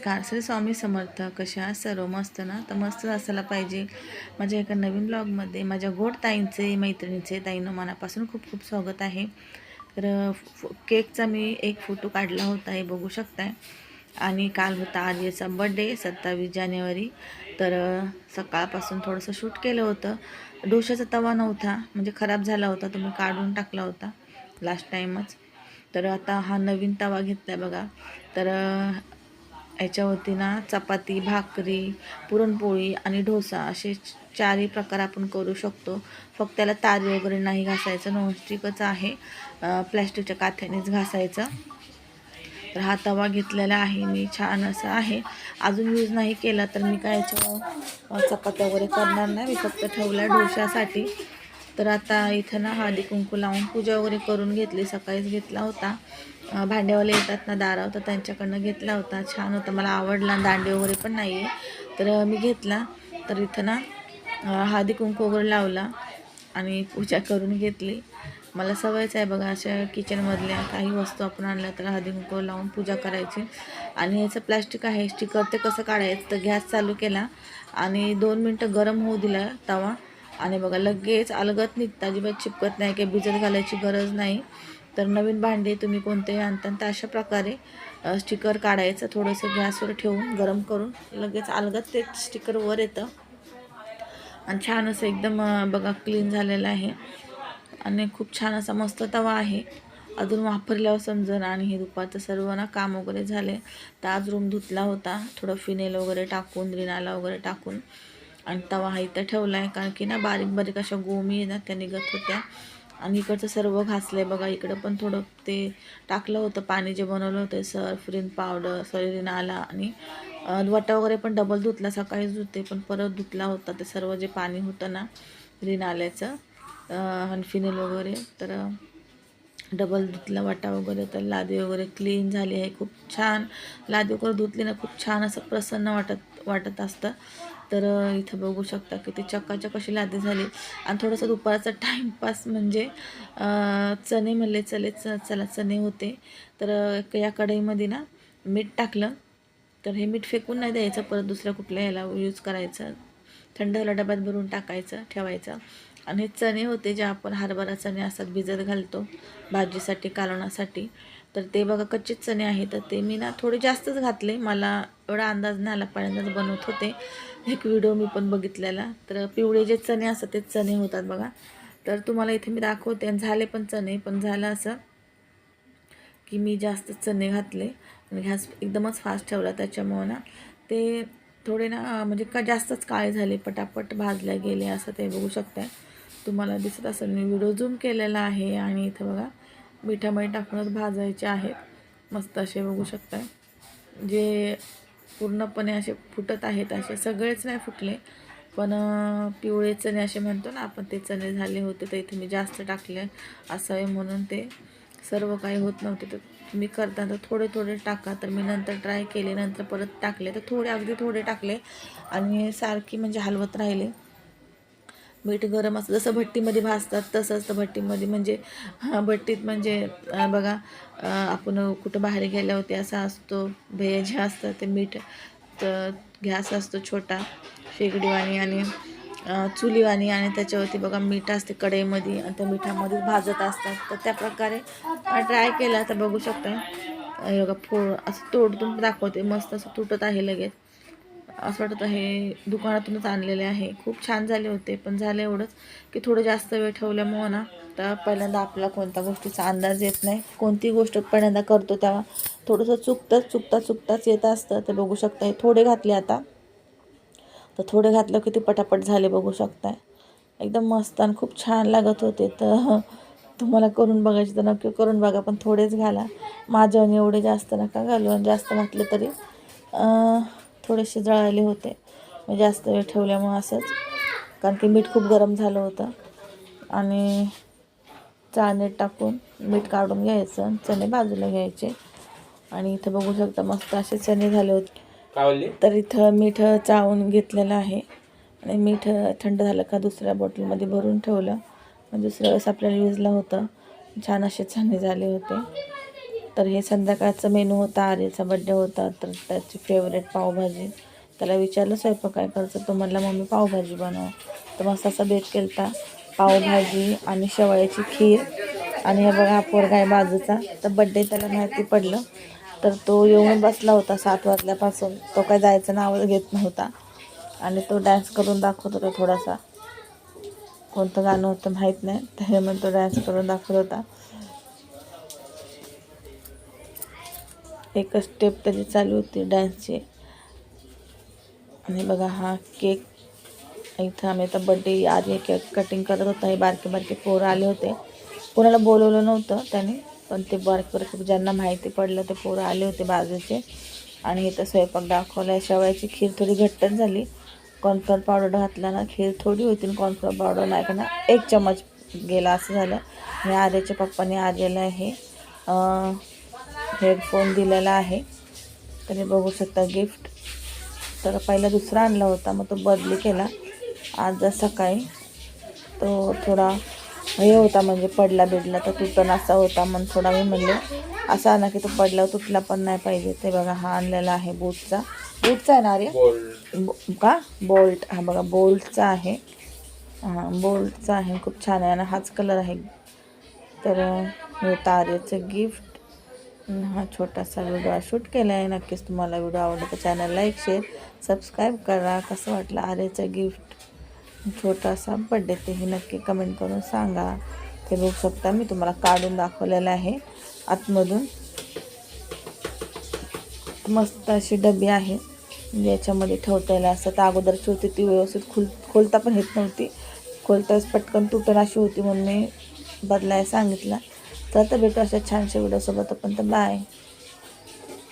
नमस्कार. श्री स्वामी समर्थ. कशा? सर्व मस्त ना? तर मस्त असायला पाहिजे. माझ्या एका नवीन ब्लॉगमध्ये माझ्या गोड ताईंचे मैत्रिणीचे ताईनं मनापासून खूप खूप स्वागत आहे. तर केकचा मी एक फोटो काढला होता हे बघू शकताय. आणि काल होता आर्यचा बड्डे सत्तावीस जानेवारी. तर सकाळपासून थोडंसं शूट केलं होतं. डोशाचा तवा नव्हता म्हणजे खराब झाला होता तो मी काढून टाकला होता लास्ट टाईमच तर आता हा नवीन तवा घेतला आहे बघा. तर याच्यावरती ना चपाती भाकरी पुरणपोळी आणि डोसा असे चारही प्रकार आपण करू शकतो. फक्त त्याला तारी वगैरे नाही घासायचं नॉनस्टिकच आहे. प्लॅस्टिकच्या काथ्यानेच घासायचं. तर हा तवा घेतलेला आहे मी छान असा आहे. अजून यूज नाही केला तर मी काय याच्यावर चपात्या वगैरे करणार नाही. मी फक्त ठेवला डोशासाठी तर आता इथं ना हळदी कुंकू लावून पूजा वगैरे करून घेतली. सकाळीच घेतला होता. भांडेवाले येतात ना दारा तर त्यांच्याकडनं घेतला होता. छान होता. मला आवडला. दांडे वगैरे पण नाही आहे तर मी घेतला. तर इथं ना अं, हळदी कुंकू वगैरे लावला आणि पूजा करून घेतली. मला सवयच आहे बघा अशा किचनमधल्या काही वस्तू आपण आणल्या तर हळदी कुंकू लावून पूजा करायची. आणि याचं प्लॅस्टिक आहे. स्टिकर ते कसं काढायचं तर गॅस चालू केला आणि दोन मिनटं गरम होऊ दिला तवा. आणि बघा लगेच अलगत निघतं. अजिबात चिपकत नाही. काही भिजत घालायची गरज नाही. तर नवीन भांडे तुम्ही कोणतेही आणता तर अशा प्रकारे स्टिकर काढायचं थोडंसं गॅसवर ठेवून गरम करून लगेच अलगत ते स्टिकर वर येतं. आणि छान असं एकदम बघा क्लीन झालेलं आहे. आणि खूप छान असा मस्त तवा आहे. अजून वापरल्यावर समजन आणि हे दुपारचं सर्व ना काम वगैरे झाले तर आज रूम धुतला होता. थोडं फिनेल वगैरे टाकून रिनाला वगैरे टाकून. आणि तवा हा इथं ठेवला आहे कारण की ना बारीक बारीक अशा गोमी ना त्या निघत होत्या. आणि इकडचं सर्व घासलं आहे बघा इकडं पण थोडं ते टाकलं होतं. पाणी जे बनवलं होतं Surf Rin powder sorry Rin आला आणि वटा वगैरे पण डबल धुतला. सकाळीच धुते पण परत धुतला होता. ते सर्व जे पाणी होतं ना रिन आल्याचं अं, आणि फिनेल वगैरे तर डबल धुतला वाटा वगैरे. तर लादी वगैरे क्लीन झाली आहे. खूप छान. लादी वगैरे धुतली ना खूप छान असं प्रसन्न वाटत वाटत असतं. तर इथं बघू शकता की ते चक्काचक अशी लादी झाली. आणि थोडंसं दुपारचा टाईमपास म्हणजे चणे म्हणले चले च चला चणे होते. तर या कढईमध्ये ना मीठ टाकलं. तर हे मीठ फेकून नाही द्यायचं परत दुसऱ्या कुठल्या ह्याला यूज करायचं. थंड झाला डब्यात भरून टाकायचं ठेवायचं. आणि हे चणे होते जे आपण हरभरा चणे असतात भिजत घालतो भाजीसाठी कालवण्यासाठी तर ते बघा कच्चेच चणे आहेत. तर ते मी ना थोडे जास्तच घातले. मला एवढा अंदाज नाही आला पहिल्यांदाच बनवत होते. एक व्हिडिओ मी पण बघितलेला. तर पिवळे जे चणे असतात ते चणे होतात बघा. तर तुम्हाला इथे मी दाखवते. आणि झाले पण चणे पण झालं असं की मी जास्त चणे घातले. आणि गॅस एकदमच फास्ट ठेवला त्याच्यामुळं ना. ते थोडे ना म्हणजे का जास्तच काळे झाले पटापट भाजले गेले असं ते बघू शकताय. तुम्हाला दिसत असेल मी व्हिडिओ झूम केलेला आहे आणि इथं बघा मिठामध्ये टाकूनच भाजायचे आहेत. मस्त असे बघू शकताय. जे पूर्णपणे असे फुटत आहेत असे सगळेच नाही फुटले. पण पिवळे चणे असे म्हणतो ना आपण ते चणे झाले होते तर इथे मी जास्त टाकले. असावे म्हणून ते सर्व काही होत नव्हते. तर तुम्ही करताना थोडे थोडे टाका. तर मी नंतर ट्राय केले. नंतर परत टाकले. तर थोडे अगदी थोडे टाकले. आणि सारखी म्हणजे हलवत राहिले. मीठ गरम असतं जसं भट्टीमध्ये भाजतात तसंच तर भट्टीमध्ये. म्हणजे भट्टीत म्हणजे बघा आपण कुठं बाहेर गेल्या होते असा असतो भैया जे असतं ते मीठ तर गॅस असतो छोटा शेगडीवाणी आणि चुलीवाणी आणि त्याच्यावरती बघा मीठ असते कढईमध्ये आणि त्या मिठामध्ये भाजत असतात. तर त्या प्रकारे ट्राय केला तर बघू शकता. हे बघा फोड असं तोडून दाखवते मस्त असं तुटत आहे लगेच. असं वाटत आहे दुकानातूनच आणलेले आहे. खूप छान झाले होते पण झालं एवढंच की थोडं जास्त वेळ ठेवल्यामुळं ना तर पहिल्यांदा आपल्याला कोणत्या गोष्टीचा अंदाज येत नाही. कोणती गोष्ट पहिल्यांदा करतो तेव्हा थोडंसं चुकतंच चुकता चुकताच येत असतं ते बघू शकताय. थोडे घातले आता. तर थोडे घातलं की ते पटापट झाले बघू शकताय. एकदम मस्त आणि खूप छान लागत होते. तर तुम्हाला करून बघायचे तर नक्की करून बघा पण थोडेच घाला. माझ्याने एवढे जास्त नका घालू आणि जास्त घातले तरी थोडेसे जळाले होते. जास्त वेळ ठेवल्यामुळं असंच. कारण की मीठ खूप गरम झालं होतं. आणि चाळणीत टाकून मीठ काढून घ्यायचं चणे बाजूला घ्यायचे. आणि इथं बघू शकता मस्त असे चणे झाले होते. तर इथं मीठ चाळून घेतलेलं आहे. आणि मीठ थंड झालं का दुसऱ्या बॉटलमध्ये भरून ठेवलं. दुसऱ्या वेळेस आपल्याला यूजला होतं. छान असे चणे झाले होते. तर हे संध्याकाळचं मेनू होता आर्यचा बड्डे होता तर त्याची फेवरेट पावभाजी. त्याला विचारलं स्वयंपाक काय करायचं? तो म्हणला मम्मी पावभाजी बनव. तर मस्त असा बेट केलता. पावभाजी आणि शेवयाची खीर आणि हे बघा हा पोरगा आहे बाजूचा. तर बड्डे त्याला माहिती पडलं. तर तो येऊन बसला होता सात वाजल्यापासून. तो काय जायचं नाव घेत नव्हता. आणि तो डान्स करून दाखवत होता थोडासा. कोणतं गाणं होतं माहीत नाही. तर त्याच्यामुळे तो डान्स करून दाखवत होता. एकच स्टेप त्याची चालू होती डान्सची आणि बघा हा केक इथं आम्ही आता बड्डे आधी केक कटिंग करत होता हे बारके बारके पोरं आले होते. कोणाला बोलवलं नव्हतं त्याने पण ते बारके बारके ज्यांना माहिती पडलं ते पोरं आले होते बाजूचे. आणि इथं स्वयंपाक दाखवला शेवयाची खीर थोडी घट्टच झाली. कॉर्नफ्लॉवर पावडर घातला ना खीर थोडी होती आणि कॉर्नफ्लॉवर पावडर नाही का ना एक चमच गेला असं झालं. आणि आर्याच्या पप्पाने आर्याला हे हेडफोन दिलेला आहे. तर हे बघू शकता गिफ्ट तर पहिला दुसरा आणला होता मग तो बदली केला. आज सकाळी तो थोडा हे होता म्हणजे पडला बिडला तर तुटन असा होता मग थोडा मी म्हणले असा ना की तो पडला तुटला पण नाही पाहिजे. ते बघा हा आणलेला आहे बूटचा बूटचा आहे ना बो- का? बोल्ट हा बघा बोल्टचा आहे. हां बोल्टचा आहे. खूप छान आहे. आणि हाच कलर आहे. तर हे तारेचं गिफ्ट हा छोटासा व्हिडिओ शूट केला आहे. नक्कीच तुम्हाला व्हिडिओ आवडला तर चॅनल लाईक शेअर सबस्क्राईब करा. कसं वाटलं आरेचं गिफ्ट छोटासा बड्डे तेही नक्की कमेंट करून सांगा. ते बघू शकता मी तुम्हाला काढून दाखवलेलं आहे. आतमधून मस्त अशी डबी आहे. याच्यामध्ये ठेवता येईल असं तर अगोदरची होती ती व्यवस्थित खुल खोलता पण येत नव्हती. खोलताच पटकन तुटेल अशी होती म्हणून मी बदलायला सांगितलं. तर आता भेटू अशा छानशा व्हिडिओसोबत आपण तर बाय